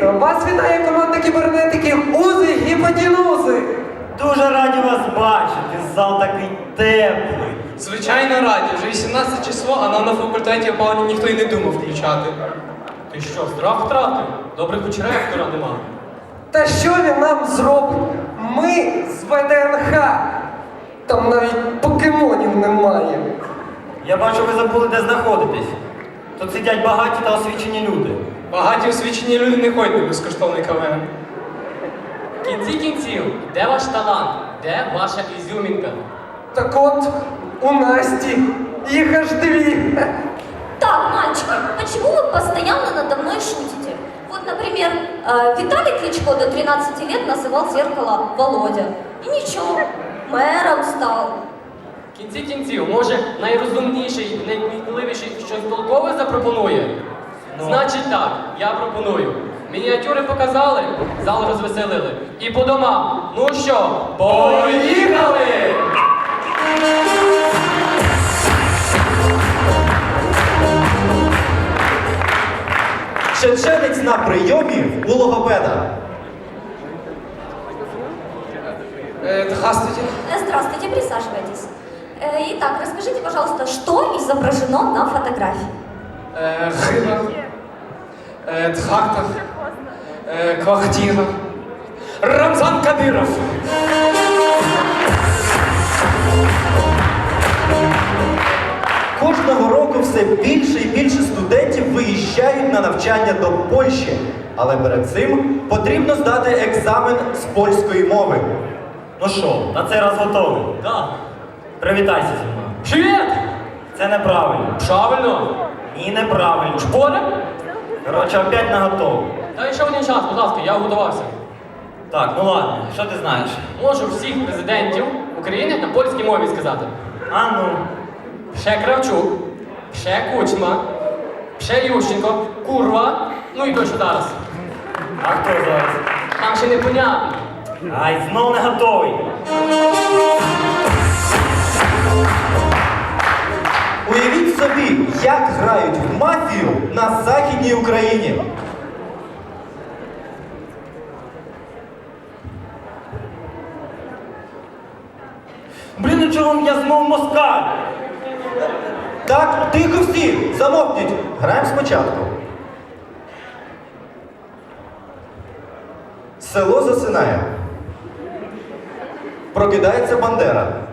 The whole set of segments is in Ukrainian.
Привіт! Вас вітає команда кібернетики Узи Гіпотінузи! Дуже раді вас бачити. Зал такий теплий. Звичайно раді, вже 18 число, а нам на факультеті опалення ніхто й не думав включати. Ти що, страх втратив? Добре, хоч ректора нема. Та що він нам зробить? Ми з ВДНХ! Там навіть покемонів немає. Я бачу, ви забули, де знаходитесь. Тут сидять багаті та освічені люди. Багаті освічені люди не ходять на безкоштовний КВН. В кінці кінців, де ваш талант? Де ваша ізюмінка? Так от, у Насті їх аж дві. Так, мальчики, почему вы постоянно надо мной шутите? Вот, например, э, Виталий Кличко до 13 лет называл зеркало Володя. И ничего, мэром стал. В кінці кінців, може, найрозумніший, найкмітливіший щось толкове запропонує? Значить так, я пропоную. Мініатюри показали, зал розвеселили. І по домам. Ну що, поїхали! Чеченець на прийомі у логопеда. Здравствуйте. Здравствуйте, присаживайтесь. Э, Итак, расскажите, пожалуйста, что изображено на фотографии? Е, Риба. Е, Трактор. Квартира. Рамзан Кадиров. Кожного року все більше і більше студентів виїжджають на навчання до Польщі, але перед цим потрібно здати екзамен з польської мови. Ну що, на цей раз готовий? Да. Привітайся зі мною. Привіт! Це неправильно. Правильно. Ні, неправильно. Шпори? Коротше, опять не готовий. Та ще один час, будь ласка, я готувався. Так, ну ладно, що ти знаєш? Можу всіх президентів України на польській мові сказати. А ну, Ще Кравчук, ще Кучма, ще Ющенко, курва, ну і той, що зараз. а хто зараз? Там ще непонятно. Ай, знов не готовий. Як грають в мафію на Західній Україні. Блін, ну чого я знов москаль? Так, тихо всі, замовкніть. Граємо спочатку. Село засинає. Прокидається Бандера.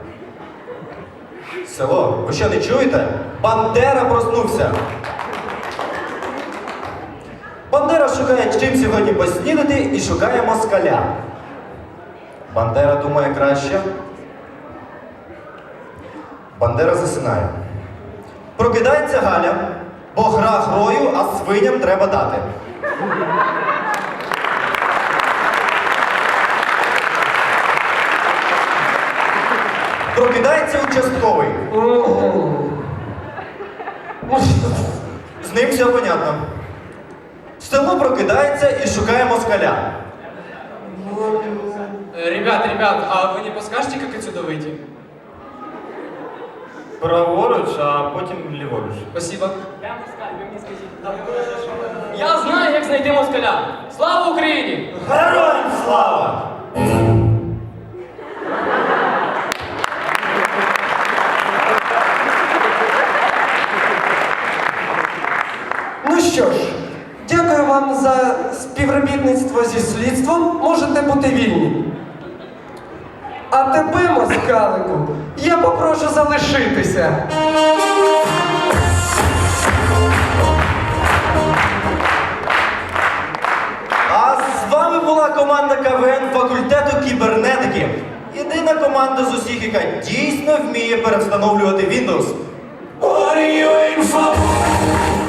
Село, ви що не чуєте? Бандера проснувся. Бандера шукає чим сьогодні поснідати і шукає москаля. Бандера думає краще. Бандера засинає. Прокидається Галя, бо гра грою, а свиням треба дати. Прокидається участковий. З ним все понятно. Село прокидається і шукає москаля. Ребят, ребят, а вы не подскажете, как отсюда выйти? Праворуч, а потім ліворуч. Спасибо. Я знаю, як знайти москаля. Слава Україні! Героям слава! Що ж, дякую вам за співробітництво зі слідством. Можете бути вільні. А тебе, москалику, я попрошу залишитися. А з вами була команда КВН факультету кібернетики. Єдина команда з усіх, яка дійсно вміє перевстановлювати Windows. What are you in for?